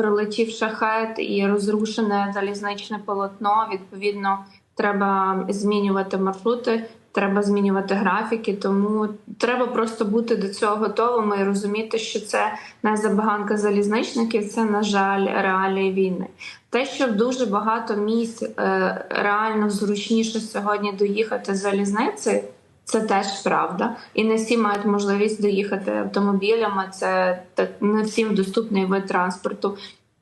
прилетів шахет і розрушене залізничне полотно. Відповідно, треба змінювати маршрути, треба змінювати графіки. Тому треба просто бути до цього готовими і розуміти, що це не забаганка залізничників, це на жаль реалії війни. Те, що дуже багато місць е, реально зручніше сьогодні доїхати залізницею. Це теж правда, і не всі мають можливість доїхати автомобілями. Це не всім доступний вид транспорту.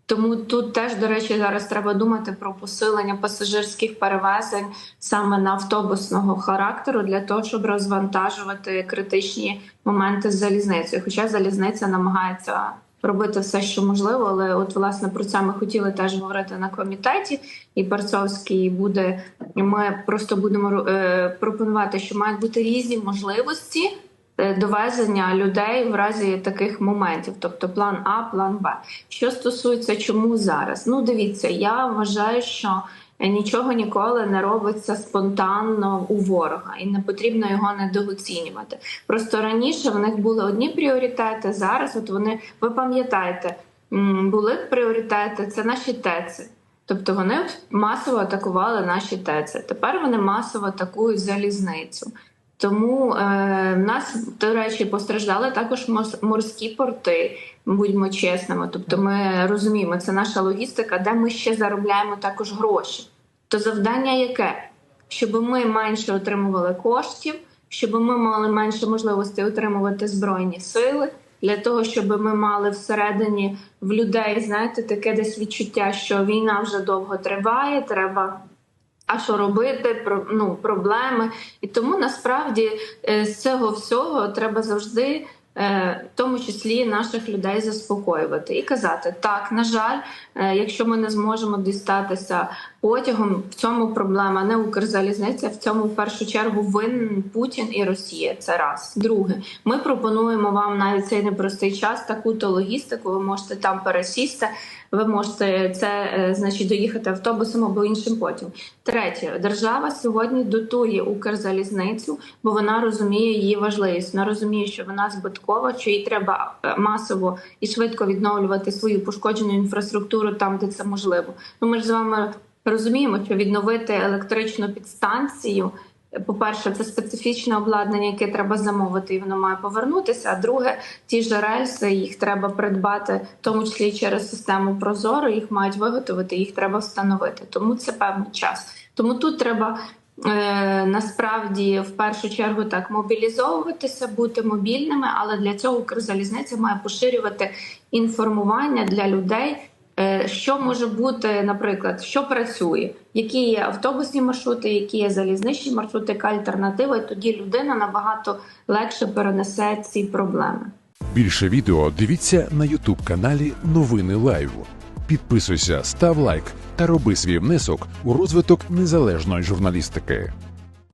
Тому тут теж, до речі, зараз треба думати про посилення пасажирських перевезень саме на автобусного характеру для того, щоб розвантажувати критичні моменти з залізницею. Хоча залізниця намагається робити все, що можливо, але от власне про це ми хотіли теж говорити на комітеті. І Парцовський буде. Ми просто будемо е, пропонувати, що мають бути різні можливості. е, Довезення людей в разі таких моментів, тобто план А, план Б. Що стосується чому зараз? Ну дивіться, я вважаю, що нічого ніколи не робиться спонтанно у ворога, і не потрібно його недооцінювати. Просто раніше в них були одні пріоритети. Зараз, от вони ви пам'ятаєте, були пріоритети це наші ТЕЦи. Тобто вони масово атакували наші ТЕЦи. Тепер вони масово атакують залізницю. Тому е, нас, до речі, постраждали також морські порти, будьмо чесними. Тобто, ми розуміємо, це наша логістика, де ми ще заробляємо також гроші. То завдання яке? Щоб ми менше отримували коштів, щоб ми мали менше можливостей отримувати збройні сили, для того, щоб ми мали всередині в людей, знаєте, таке десь відчуття, що війна вже довго триває, треба. А що робити? Ну проблеми, і тому насправді е, з цього всього треба завжди, е, в тому числі наших людей, заспокоювати і казати: так, на жаль, е, якщо ми не зможемо дістатися потягом, в цьому проблема не Укрзалізниця. В цьому в першу чергу винен Путін і Росія. Це раз. Друге, ми пропонуємо вам навіть цей непростий час таку то логістику. Ви можете там пересісти. Ви можете це е, значить доїхати автобусом або іншим потягом. Третє, держава сьогодні дотує Укрзалізницю, бо вона розуміє її важливість. Вона розуміє, що вона збиткова, що їй треба е, масово і швидко відновлювати свою пошкоджену інфраструктуру там, де це можливо. Ну ми ж з вами розуміємо, що відновити електричну підстанцію. По-перше, це специфічне обладнання, яке треба замовити, і воно має повернутися. А друге, ті ж рельси їх треба придбати, в тому числі через систему Прозоро. Їх мають виготовити, їх треба встановити. Тому це певний час. Тому тут треба е, насправді в першу чергу так мобілізовуватися, бути мобільними, але для цього Укрзалізниця має поширювати інформування для людей. Е, Що може бути, наприклад, що працює, які є автобусні маршрути, які є залізничні маршрути, яка альтернатива, і тоді людина набагато легше перенесе ці проблеми. Більше відео дивіться на Ютуб каналі Новини Лайв. Підписуйся, став лайк та роби свій внесок у розвиток незалежної журналістики.